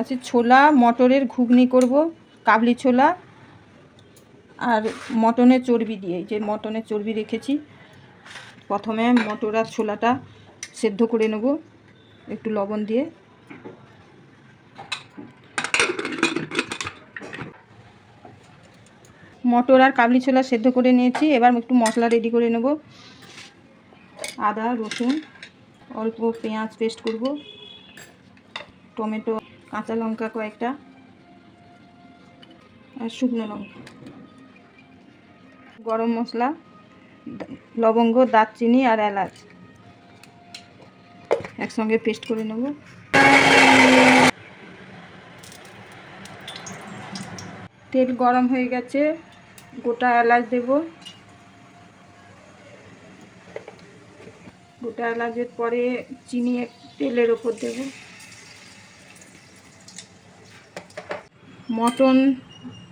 আছে ছোলা, মটরের ঘুগনি করব, কাবলি ছোলা আর মটনের চর্বি দিয়ে যে মটনের চর্বি রেখেছি। প্রথমে মটর আর ছোলাটা সেদ্ধ করে নেব, একটু লবণ দিয়ে। মটর আর কাবলি ছোলা সেদ্ধ করে নিয়েছি, এবার একটু মশলা রেডি করে নেব। আদা, রসুন, অল্প পেঁয়াজ পেস্ট করব। টমেটো কাঁচা লঙ্কা কয়েকটা আর শুকনো লঙ্কা। গরম মশলা, লবঙ্গ, দারচিনি আর এলাচ। একসঙ্গে পেস্ট করে নেব। তেল গরম হয়ে গেছে, গোটা এলাচ দেব। গোটা এলাচের পরে চিনি তেলের ওপর দেব। মটন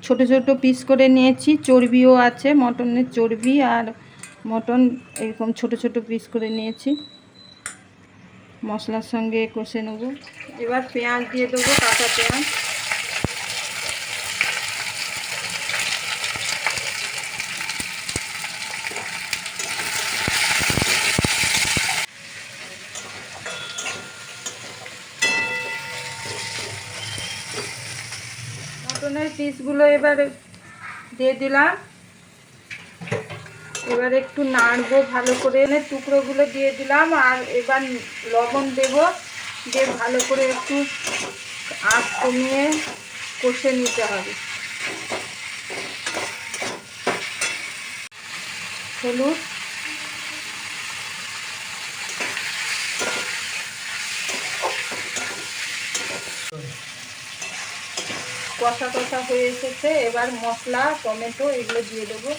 ছোট ছোট পিস করে নিয়েছি। চর্বিও আছে, মটনের চর্বি আর মটন এরকম ছোট ছোট পিস করে নিয়েছি। মশলার সঙ্গে কষে নেব। এবার পেঁয়াজ দিয়ে দেবো, কাঁচা পেঁয়াজ মটনের পিসগুলো এবার দিয়ে দিলাম। এবার একটু নাড়বো ভালো করে। এনে টুকরোগুলো দিয়ে দিলাম আর এবার লবণ দেব দিয়ে ভালো করে একটু আঁচ কমিয়ে কষে নিতে হবে। হলুদ কষা কষা হয়ে এসেছে। এবার মশলা, টমেটো এগুলো দিয়ে দেবো।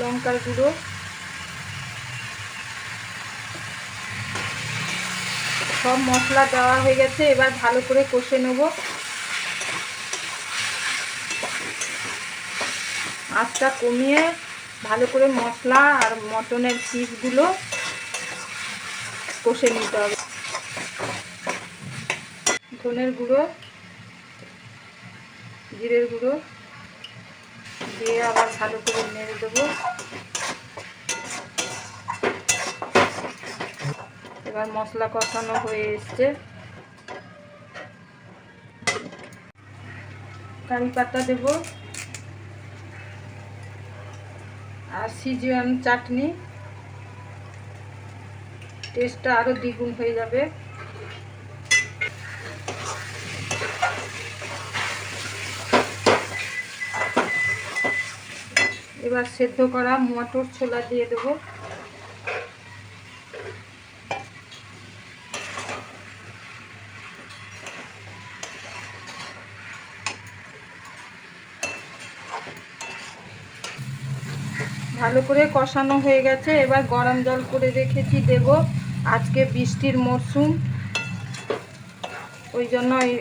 লঙ্কার গুঁড়ো। সব মশলা দেওয়া হয়ে গেছে। এবার ভালো করে কষে নেব। আঁচটা কমিয়ে ভালো করে মশলা আর মটনের পিসগুলো কষে নিতে হবে। ধনের গুঁড়ো, জিরের গুঁড়ো দিয়ে আবার ভালো করে নেড়ে দেবো। এবার মশলা কষানো হয়ে এসছে। কারি পাতা দেব। আর সিজুয়ান চাটনি। টেস্টটা আরও দ্বিগুণ হয়ে যাবে। এবার সেদ্ধ করা মটর ছোলা দিয়ে দেবো। ভালো করে কষানো হয়ে গেছে। এবার গরম জল করে রেখেছি দেব। আজকে বৃষ্টির মরশুম ওই জন্য এই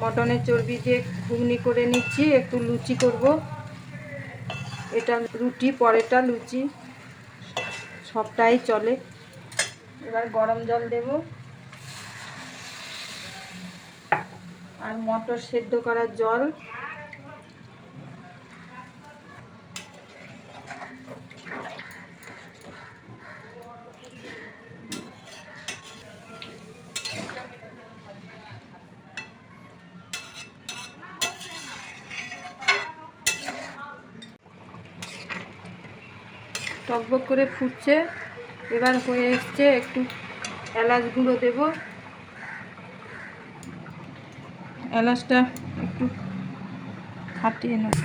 মটনের চর্বি দিয়ে ঘুগনি করে নিচ্ছি, একটু লুচি করব। এটা রুটি পরেটা লুচি। সবটাই চলে। এবার গরম জল দেব। আর মটর সেদ্ধ করার জল। টকবক করে ফুটছে। এবার হয়ে এসছে একটু এলাচ গুঁড়ো দেব। এলাচটা একটু ফাটিয়ে নেব।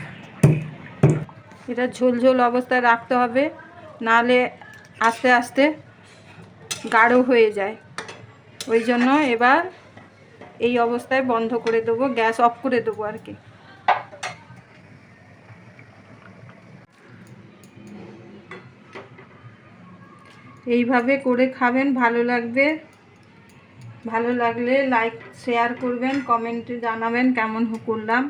এটা ঝোল ঝোল অবস্থায় রাখতে হবে নাহলে আস্তে আস্তে গাঢ় হয়ে যায়। ওই জন্য এবার এই অবস্থায় বন্ধ করে দেবো, গ্যাস অফ করে দেবো আর কি। এইভাবে করে খাবেন ভালো লাগবে। ভালো লাগলে লাইক শেয়ার করবেন কমেন্টে জানাবেন কেমন করলাম।